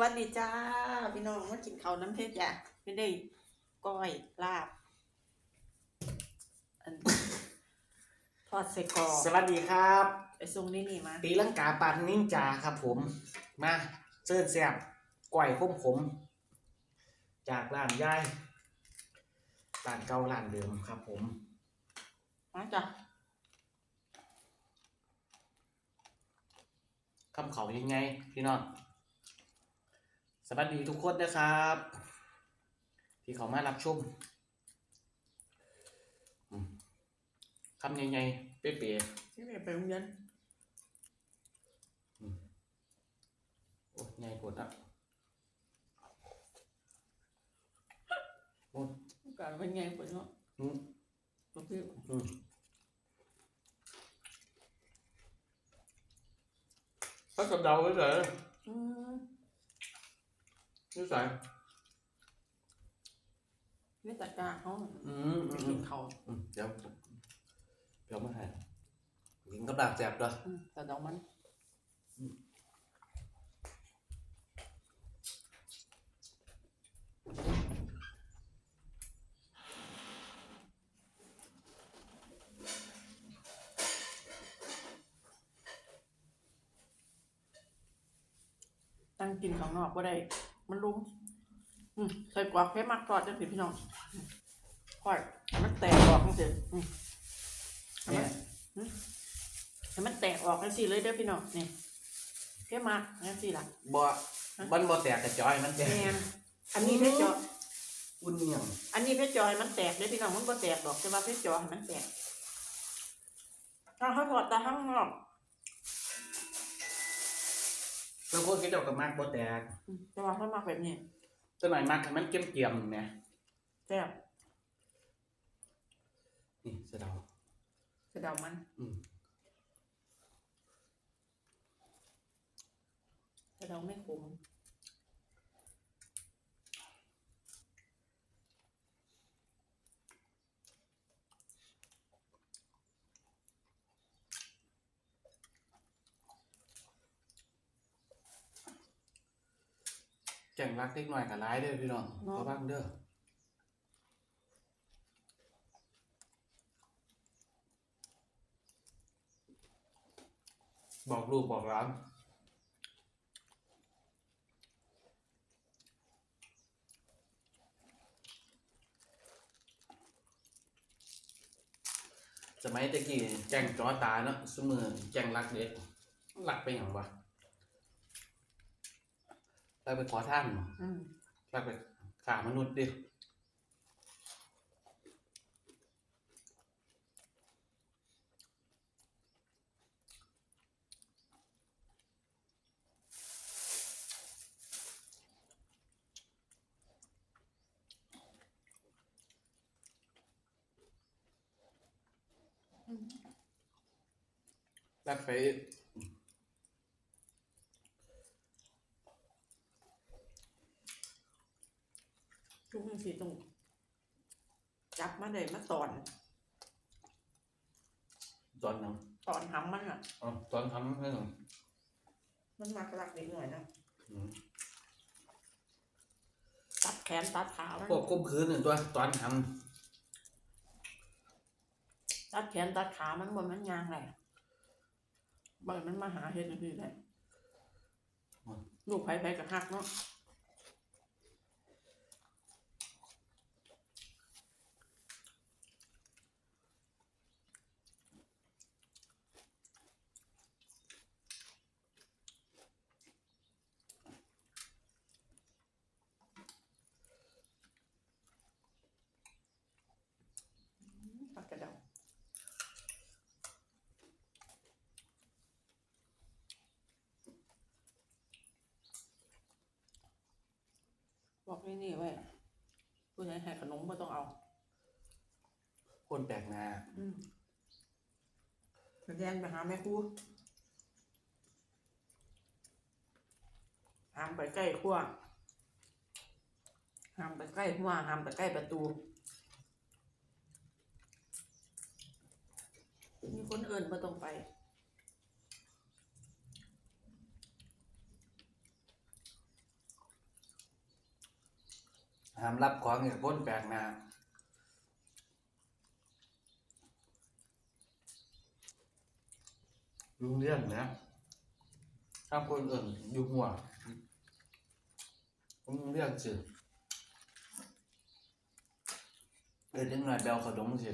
วัสดีจ้า พี่น้องมากินข้าวน้ำเพชรจ้ะไม่ได้ก้อยลาบอันทอดใส่กรอกสวัสดีครับ ไอ้ทรงนี่นี่มาตีลังกาปันนิ่งจาครับผม มาเชิญแซ่บก่อยข้มผมจากร้านย่ายร้านเก่าร้านเดิมครับผม มาจ้ะคำเขายังไงพี่น้อง สวัสดีทุกคนนะครับ ที่เขามารับชมอืมคำยังไงเป๊ะที่แม่ไปโรงเรียนๆโอ้ใหญ่ปวดอะโอ้การเป็นไงปะเนาะอืมลูกพี่อืมถ้ากับเดาไว้เลยอืม นี่ใส่นี่ตัดกาเขาอืมจะอืกิมนเขาวอืมเดี๋ยวเดี๋ยวมาให้กินกับดาบแจ็บด้วยอืมแต่ดอกมันตั้งกินข้างนอกก็ได้ มันลุ้มอืมใส่กวากแค่มักทอดจังสิพี่น้องอืมค่อยให้มันแตกออกจังสิอืมให้เนี่มันยให้มันแตกออกจังสิเลยเด้อพี่น้องนี่แค่มักจังสิล่ะ บ่บันบ่แตกกระจอยมันแตกแมนอันนี้เพชรจอยอุ่นเนียงอันนี้เพชรจอยมันแตกเด้อพี่น้องมันบ่แตกดอกแต่ว่าเพชรจอยให้มันแตกถ้าเขาถอดตาข้างนอก เพื่อพวกที่เจ้ากับมากบ่แตกอืมแต่ว่าเขามักแบบนี้ตัวหน่อยมากให้มันเกี่ยมเกี่ยมๆเนี่ยแซ่บนี่เสะเดา กระเดามันอืม กระเดาไม่ขม แจ้งรักเล็กหน่อยกับร้ายเด้อพี่น้องระวังเด้อบอกลูกบอกร้านสมัยตะกี้แจ้งจอตาเนาะสมือแจ้งรักเด็กรักไปอย่างวะ รักไปขอท่านบ่อืมรักไปขามนุษย์ดิอืมรักไป ทุกอย่างสิต้องจับมาได้มา ตอน ตอนนั้นตอนทำมันอะ อ๋อตอนทำให้หน่อยมันมากระลักเล็กหน่อยนะอืมตัดแขนตัดขามันพวกก้มคืนหนึ่งตัวตอนทตัดแขนตัดขามันบนมันยางแหละบ่อยมันมาหาเห็ดนี่แหละลูกไผ่ไผ่กับหักเนาะ ปากกระเดาบอ กนี่นี่ไว้ผู้ใดให้ขนมไม่ต้องเอาำคนแปลกหน้าอืมไปแดนไปหาแม่ครูห้ามไปใกล้ขั้วห้ามไปใกล้หัวห้ามไปใกล้ประตู มีคนเอื่นมาต้องไป ห้ามรับของจากคนแปลกหน้าลุงเรื่องนะถ้าคนอื่นอยู่หัวลุงเรื่องสิเออจังหน่อยแบลขนมสิ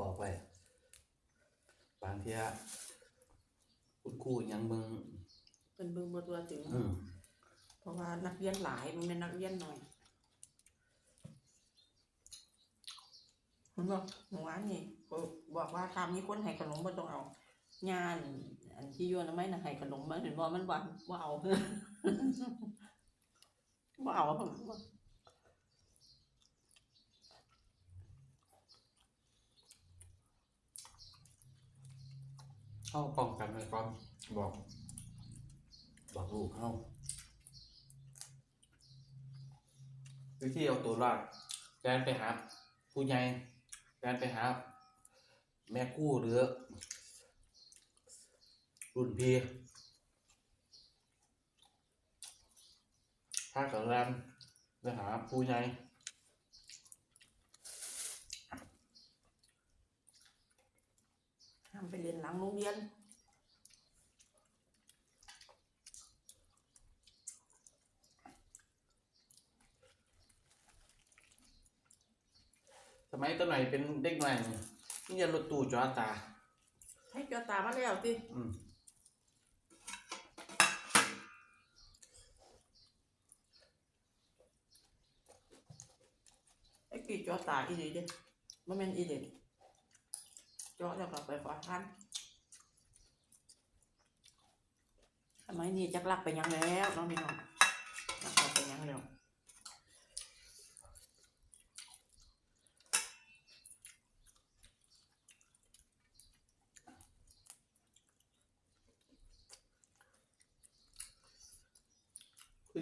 บอกไปบางทีอะคุณครูยังมึงเป็นเบิ่งบ่ตัวถึง อืม เพราะว่านักเรียนหลายมันเป็นนักเรียนหน่อยมันบอกหนูว่านี่บอกว่าทำมีคนให้ขนมบ่ต้องเอางานอันที่โยนเอาไหมนะให้ขนมมันเห็นว่ามันหวานว่าเอาว่าเอาเข้าป้องกันไว้ก่อนบอก บอกลูกเข้า วิธีเอาตัวรอดแดนไปหาผู้ใหญ่แดนไปหา แม่กู้หรือ รุ่นพี่ภาคสแลนไปหาผู้ใหญ่ห้ามไปเรียนหลังโรงเรียน สมัยตอนไหนเป็นเด็กหน่อยนี่นี่ยันรถตู้จอดตา ให้เจ้าตามาแล้วสิอืมไอ้กี่เจ้าตาอีดีเด้บ่แม่นอีเด็ดเจ้าแล้วก็ไปขอทานสมัยนี้จักลักไปยังแล้วน้องพี่น้องจักลักไปยังแล้ว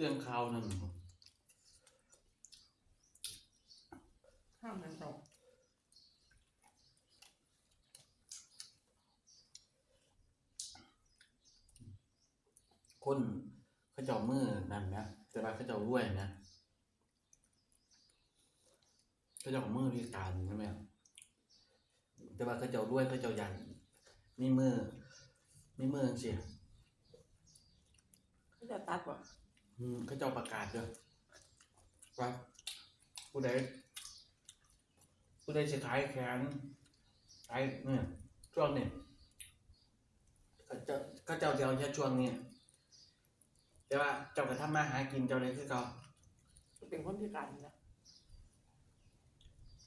รื่องข่าวหนึ่งห้ามมันตกคนเขาเจ้ามือนั่นนะแต่ว่าเขาเจ้ารวยนะเขาเจ้ามือพิการใช่ไหมแต่ว่าเขาเจ้ารวยเขาเจ้ายันมีมือมีมือจังสิเขาจะตัดบ่ อืมเขาเจ้าประกาศด้วยว่าผู้ใดผู้ใดจะขายแขนขายเนี่ยช่วงนี้เขาเจ้าเขาเจ้าจะเอาแค่ช่วงนี้แต่ว่าเจ้ากระทำมาหากินเจ้าเลยคือเขาเป็นคนพิการนะ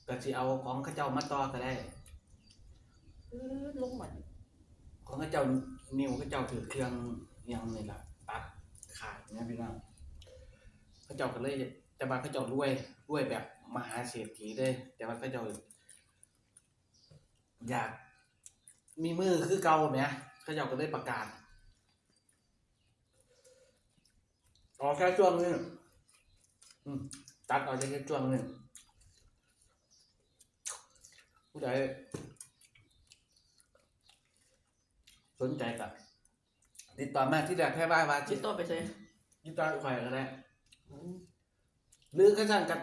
ก็สิเอาของเขาเจ้ามาต่อก็ได้เออลงเหมือนของเขาเจ้านิ้วเขาเจ้าถือเครื่องอิหยังนี่ล่ะตัด ขาดเนี่ยพี่น้องเขาเจ้าก็เลย แต่ว่าเขาเจ้ารวยรวยแบบมหาเศรษฐีเลย แต่ว่าเขาเจ้าอยากมีมือคือเก่าไหมเขาเจ้าก็เลยประกาศออกแค่ช่วงนึงอืมตัดออกแค่ช่วงนึงผู้ใดสนใจกับ ติดต่อมาที่แรกแค่ว่าว่าจิจิตตโตไปเลยติดต่อข่อยก็ได้อืมหรือก็สั่งกับ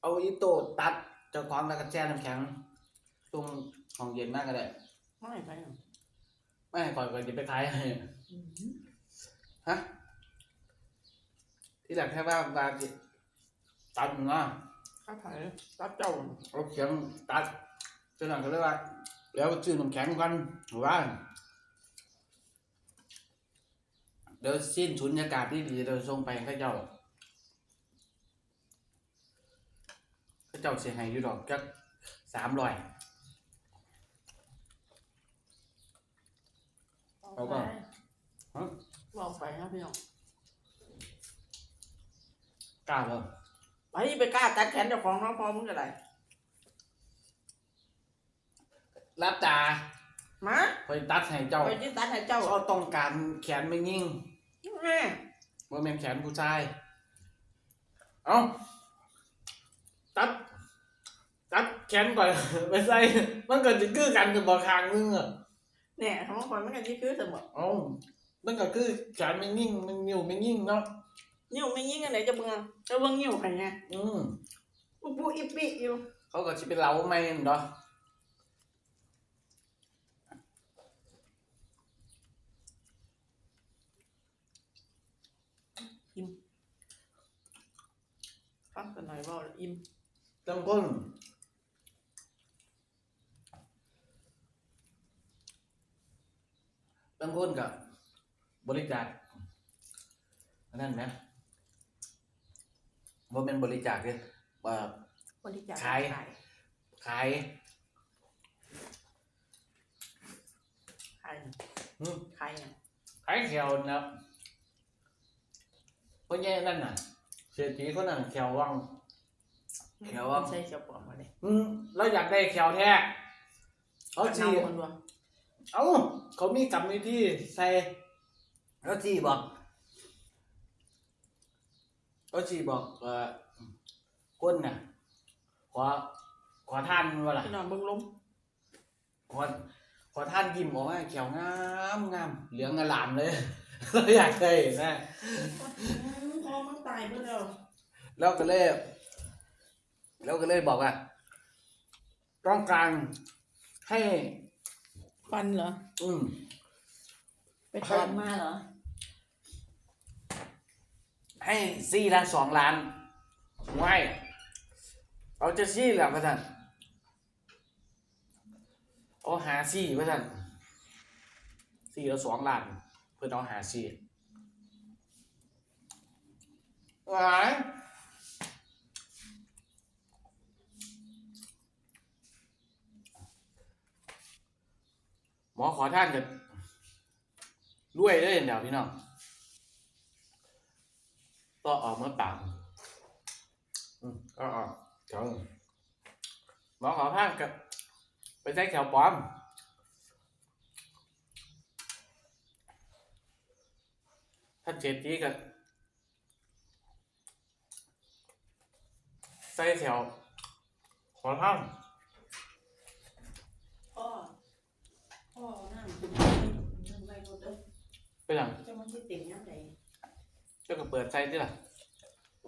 เอาอีโต้ตัดเจ้าของแล้วก็แช่น้ำแข็งตรงห้องเย็นมากก็ได้ไม่ไปหรอกไม่ให้ก่อนก่อนจะไปขายให้อืมฮะที่แรกแค่ว่าว่าสิตัดเนาะข้าไผ่รับเจ้าเอาเขียงตัดเจ้าหน้าก็เลยว่า แล้วซื้อน้ำแข็งกันว่า เดี๋ยวสิ้นสุญญากาศที่ดีเดี๋ยวส่งไปให้เขาเจ้าเขาเจ้าเสียหายอยู่ดอกจักสามร้อย เอาก่อน ฮะลองไปนะพี่น้องกล้าบ่ไปไปกล้าตัดแขนเจ้าของน้องพอมึงจะไรรับตามาคอยตัดให้เจ้า ไปที่ตัดให้เจ้า เขาต้องการแขนไม่ยิ่ง แม่ว่าแม่นแขนผู้ชาย เอาตัด ตัดแขนก่อน ไปใส่ มันก็จะคือกันกับบอกคางนึงอะเนี่ยของคนมันก็ยิ่คือเสมอเอ้ามันก็คือแขนไม่ยิ่งมันนิ้วไม่ยิ่งเนาะนิ้วไม่ยิ่งอันไหนจะเบิ่งจะเบิ่งนิ้วใครไงอืมปุ๊บปุ๊บอิปปิอยู่ เขาก็สิเป็นเราไม่เนาะ ฟังกันหน่ อยว่าอิ่มจำก้นจำก้นกับบริจาคอันนั่นนะว่าเป็นบริจาคเลยว่าบริจาคขายขายขายขายอืมขายเนี่ยขายแขวนะเพราะแย่นั่นน่ะเศรษฐีคนนั้นแขวว่าง แขวอะ ใช่เขียวปลอมมาเลยอืมเราอยากได้แขวแท้เอาจีเอาคนรวมเอ้าเขามีกรรมวิธีใส่แล้วจีบอกแล้วจีบอกเอ่อก้นน่ะขอขอท่านว่าล่ะพี่น้องเบิ่งลมขอขอท่านยิ้มออกมาแขวงามงามเหลืองอลามเลยอยากได้นะพอมันตายไปแล้ว แล้วก็เลย แล้วก็เลยบอกว่า ต้องการให้ ฟันเหรอ อืม ไปถอนมาเหรอ ให้ซี่ละสองล้านไม่เราจะซี่แหละพระท่านเอาหาซี่พระท่านซี่ละสองล้าน เพื่อเอาหาซี่หวาย อขอท่านจะรวยเลยเดี๋ยวพี่น้องก็ออกมาปากอืมก็ออกแถวหมอขอพานกับไปใช้แถวปลอมถ้าเจ็ดที่กับใส่แถวขอท่าน พ่อ พ่อน้ำคุณยังไงรถเด้อไปหลังจะมันสิเต็มยังไงเจ้าก็เปิดใส่ดิล่ะ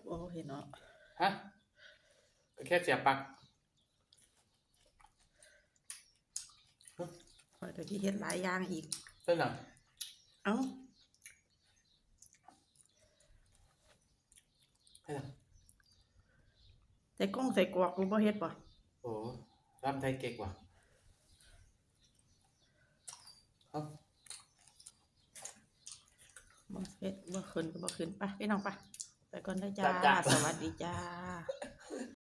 โอ้เห็นเนาะฮะก็แค่เสียบปลักเดี๋ยวที่เฮ็ดหลายอย่างอีกไปหลังเอ้าไปหลังใส่กล้องใส่กรอกกูบ่เฮ็ดบ่โอ้รำไทยเก่งว่ะเอ้า บ่เฮ็ดบ่ขึ้นก็บ่ขึ้นไปพี่น้องไปไปก่อนเด้อจ้า จ้าสวัสดีจ้า